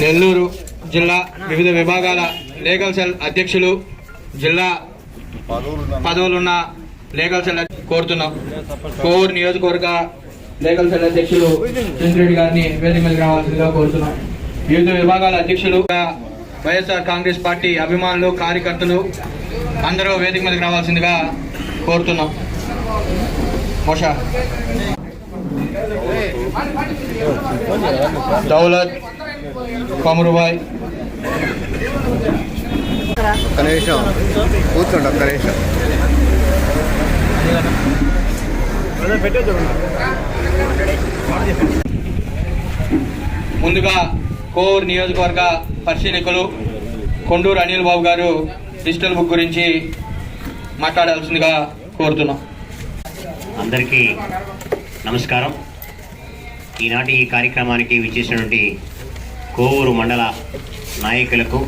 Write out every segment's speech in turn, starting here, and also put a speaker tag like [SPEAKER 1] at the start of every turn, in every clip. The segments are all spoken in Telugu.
[SPEAKER 1] నెల్లూరు జిల్లా వివిధ విభాగాల లీగల్ సెల్ అధ్యక్షులు జిల్లా పదవులున్న లీగల్ సెల్ కోరుతున్నాం. కోవూరు నియోజకవర్గ లీగల్ సెల్ అధ్యక్షులు రెడ్డి గారిని వేదిక మీద రావాల్సిందిగా కోరుతున్నాం. వివిధ విభాగాల అధ్యక్షులు వైఎస్ఆర్ కాంగ్రెస్ పార్టీ అభిమానులు కార్యకర్తలు అందరూ వేదిక మీదకి రావాల్సిందిగా కోరుతున్నాం. మోషా. దౌలత్ కమరుబాయ్
[SPEAKER 2] ఒక్క నిమిషం కూర్చోండి ఒక్క నిమిషం
[SPEAKER 1] ముందుగా కోర్ నియోజకవర్గ పరిశీలకులు కొండూరు అనిల్ బాబు గారు డిజిటల్ బుక్ గురించి మాట్లాడాల్సిందిగా కోరుతున్నాం.
[SPEAKER 3] అందరికీ నమస్కారం. ఈనాటి ఈ కార్యక్రమానికి విచ్చేసినటువంటి కోవూరు మండల నాయకులకు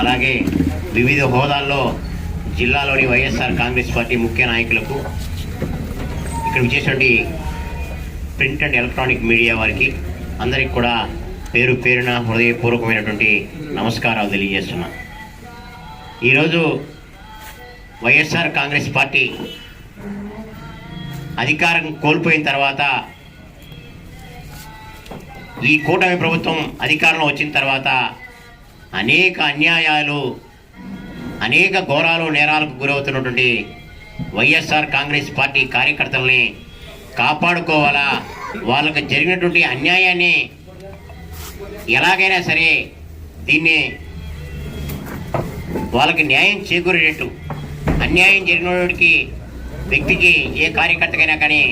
[SPEAKER 3] అలాగే వివిధ హోదాల్లో జిల్లాలోని వైఎస్ఆర్ కాంగ్రెస్ పార్టీ ముఖ్య నాయకులకు ఇక్కడ విచ్చేసినటువంటి ప్రింట్ అండ్ ఎలక్ట్రానిక్ మీడియా వారికి అందరికి కూడా పేరు పేరున హృదయపూర్వకమైనటువంటి నమస్కారాలు తెలియజేస్తున్నా. ఈరోజు వైఎస్ఆర్ కాంగ్రెస్ పార్టీ అధికారం కోల్పోయిన తర్వాత ఈ కూటమి ప్రభుత్వం అధికారంలో వచ్చిన తర్వాత అనేక అన్యాయాలు అనేక ఘోరాలు నేరాలకు గురవుతున్నటువంటి వైఎస్ఆర్ కాంగ్రెస్ పార్టీ కార్యకర్తల్ని కాపాడుకోవాలా? వాళ్ళకి జరిగినటువంటి అన్యాయాన్ని ఎలాగైనా సరే దీన్ని వాళ్ళకి న్యాయం చేకూరేటట్టు అన్యాయం జరిగినోడికి వ్యక్తికి ఏ కార్యకర్తకైనా కానీ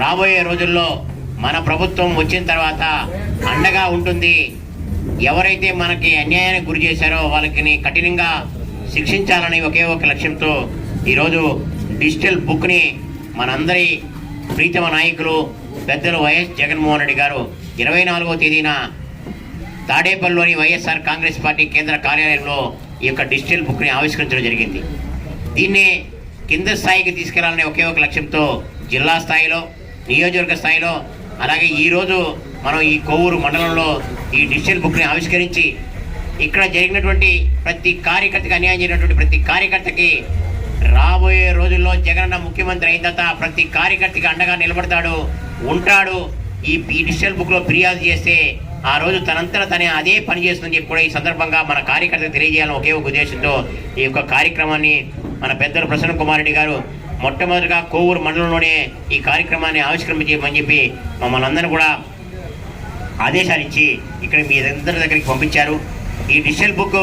[SPEAKER 3] రాబోయే రోజుల్లో మన ప్రభుత్వం వచ్చిన తర్వాత అండగా ఉంటుంది. ఎవరైతే మనకి అన్యాయానికి గురి చేశారో వాళ్ళకి కఠినంగా శిక్షించాలని ఒకే ఒక లక్ష్యంతో ఈరోజు డిజిటల్ బుక్ని మనందరి ప్రీతమ నాయకులు పెద్దలు వైఎస్ జగన్మోహన్ రెడ్డి గారు ఇరవై నాలుగో తేదీన తాడేపల్లిలోని వైఎస్ఆర్ కాంగ్రెస్ పార్టీ కేంద్ర కార్యాలయంలో ఈ యొక్క డిజిటల్ బుక్ని ఆవిష్కరించడం జరిగింది. దీన్ని కింద స్థాయికి తీసుకెళ్ళాలనే ఒకే ఒక లక్ష్యంతో జిల్లా స్థాయిలో నియోజకవర్గ స్థాయిలో అలాగే ఈరోజు మనం ఈ కొవ్వూరు మండలంలో ఈ డిజిటల్ బుక్ని ఆవిష్కరించి ఇక్కడ జరిగినటువంటి ప్రతి కార్యకర్తకి అన్యాయం జరిగినటువంటి ప్రతి కార్యకర్తకి రాబోయే రోజుల్లో జగనన్న ముఖ్యమంత్రి అయిన తర్వాత ప్రతి కార్యకర్తకి అండగా నిలబడతాడు ఉంటాడు. ఈ డిజిటల్ బుక్లో ఫిర్యాదు చేస్తే ఆ రోజు తనంతట తనే అదే పని చేస్తుందని చెప్పి కూడా ఈ సందర్భంగా మన కార్యకర్తకు తెలియజేయాలని ఒకే ఒక ఉద్దేశంతో ఈ యొక్క కార్యక్రమాన్ని మన పెద్దలు ప్రసన్న కుమార్ రెడ్డి గారు మొట్టమొదటిగా కోవూరు మండలంలోనే ఈ కార్యక్రమాన్ని ఆవిష్కరించమని చెప్పి మమ్మల్ని అందరూ కూడా ఆదేశాలు ఇచ్చి ఇక్కడ మీ అందరి దగ్గరికి పంపించారు. ఈ డిజిటల్ బుక్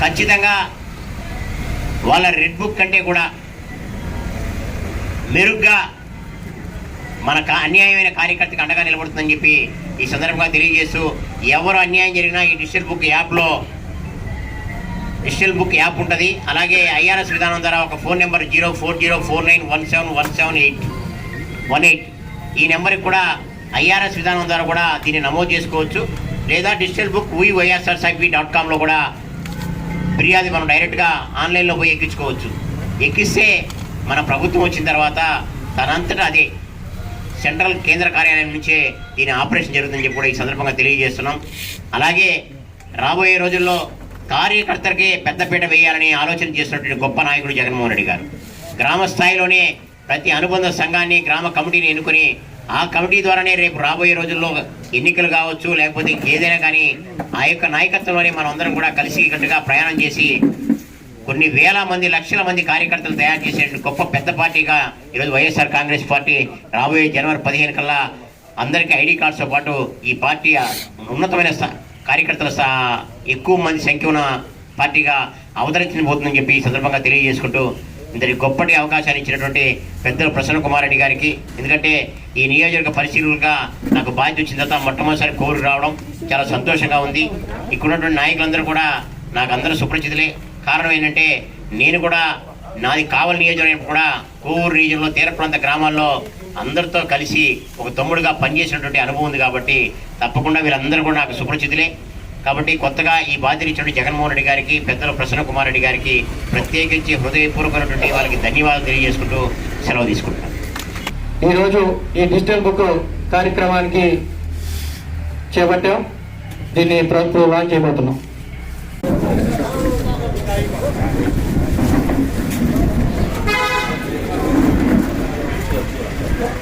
[SPEAKER 3] ఖచ్చితంగా వాళ్ళ రెడ్ బుక్ కంటే కూడా మెరుగ్గా మన అన్యాయమైన కార్యకర్తకు అండగా నిలబడుతుందని చెప్పి ఈ సందర్భంగా తెలియజేస్తూ ఎవరు అన్యాయం జరిగినా ఈ డిజిటల్ బుక్ యాప్లో డిజిటల్ బుక్ యాప్ ఉంటుంది. అలాగే ఐఆర్ఎస్ విధానం ద్వారా ఒక phone number zero four zero four nine one seven one seven eight. One eight. ఈ నెంబర్కి కూడా ఐఆర్ఎస్ విధానం ద్వారా కూడా దీన్ని నమోదు చేసుకోవచ్చు. లేదా digital book V YSRCP dot కామ్లో కూడా ఫిర్యాదు మనం డైరెక్ట్గా ఆన్లైన్లో పోయి ఎక్కించుకోవచ్చు. ఎక్కిస్తే మన ప్రభుత్వం వచ్చిన తర్వాత తనంతటా అదే సెంట్రల్ కేంద్ర కార్యాలయం నుంచే దీని ఆపరేషన్ జరుగుతుందని చెప్పి కూడా ఈ సందర్భంగా తెలియజేస్తున్నాం. అలాగే రాబోయే రోజుల్లో కార్యకర్తలకే పెద్దపీట వేయాలని ఆలోచన చేస్తున్నటువంటి గొప్ప నాయకుడు జగన్మోహన్ రెడ్డి గారు. గ్రామ స్థాయిలోనే ప్రతి అనుబంధ సంఘాన్ని గ్రామ కమిటీని ఎన్నుకొని ఆ కమిటీ ద్వారానే రేపు రాబోయే రోజుల్లో ఎన్నికలు కావచ్చు లేకపోతే ఏదైనా కానీ ఆ యొక్క నాయకత్వంలోనే మనం అందరం కూడా కలిసి కట్టుగా ప్రయాణం చేసి కొన్ని వేల మంది లక్షల మంది కార్యకర్తలు తయారు చేసే గొప్ప పెద్ద పార్టీగా ఈరోజు వైఎస్ఆర్ కాంగ్రెస్ పార్టీ రాబోయే జనవరి పదిహేను కల్లా అందరికీ ఐడి కార్డ్స్తో పాటు ఈ పార్టీ ఉన్నతమైన స్థా- కార్యకర్తల ఎక్కువ మంది సంఖ్య ఉన్న పార్టీగా అవతరించబోతుందని చెప్పి ఈ సందర్భంగా తెలియజేసుకుంటూ ఇంతటి గొప్పటి అవకాశాన్ని ఇచ్చినటువంటి పెద్దలు ప్రసన్న కుమార్ రెడ్డి గారికి ఎందుకంటే ఈ నియోజకవర్గ పరిశీలనగా నాకు బాధ్యత వచ్చిన తర్వాత మొట్టమొదటిసారి కోరు రావడం చాలా సంతోషంగా ఉంది. ఇక్కడున్నటువంటి నాయకులందరూ కూడా నాకు అందరూ సుపరిచితులే. కారణం ఏంటంటే నేను కూడా నాది కావలి నియోజకవర్గం కూడా కోవూరు రీజియన్లో తీర ప్రాంత గ్రామాల్లో అందరితో కలిసి ఒక తమ్ముడుగా పనిచేసినటువంటి అనుభవం ఉంది కాబట్టి తప్పకుండా వీరందరూ కూడా నాకు సుపరిచితులే. కాబట్టి కొత్తగా ఈ బాధ్యత ఇచ్చిన జగన్మోహన్ రెడ్డి గారికి పెద్దలు ప్రసన్న కుమార్ రెడ్డి గారికి ప్రత్యేకించి హృదయపూర్వకమైనటువంటి వాళ్ళకి ధన్యవాదాలు తెలియజేసుకుంటూ సెలవు తీసుకుంటాను
[SPEAKER 1] ఈరోజు ఈ డిజిటల్ బుక్ కార్యక్రమానికి చేపట్టాం.
[SPEAKER 4] దీన్ని ప్రభుత్వం లాంచ్ చేయబోతున్నాం.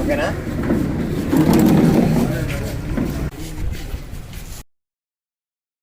[SPEAKER 5] ఓకేనా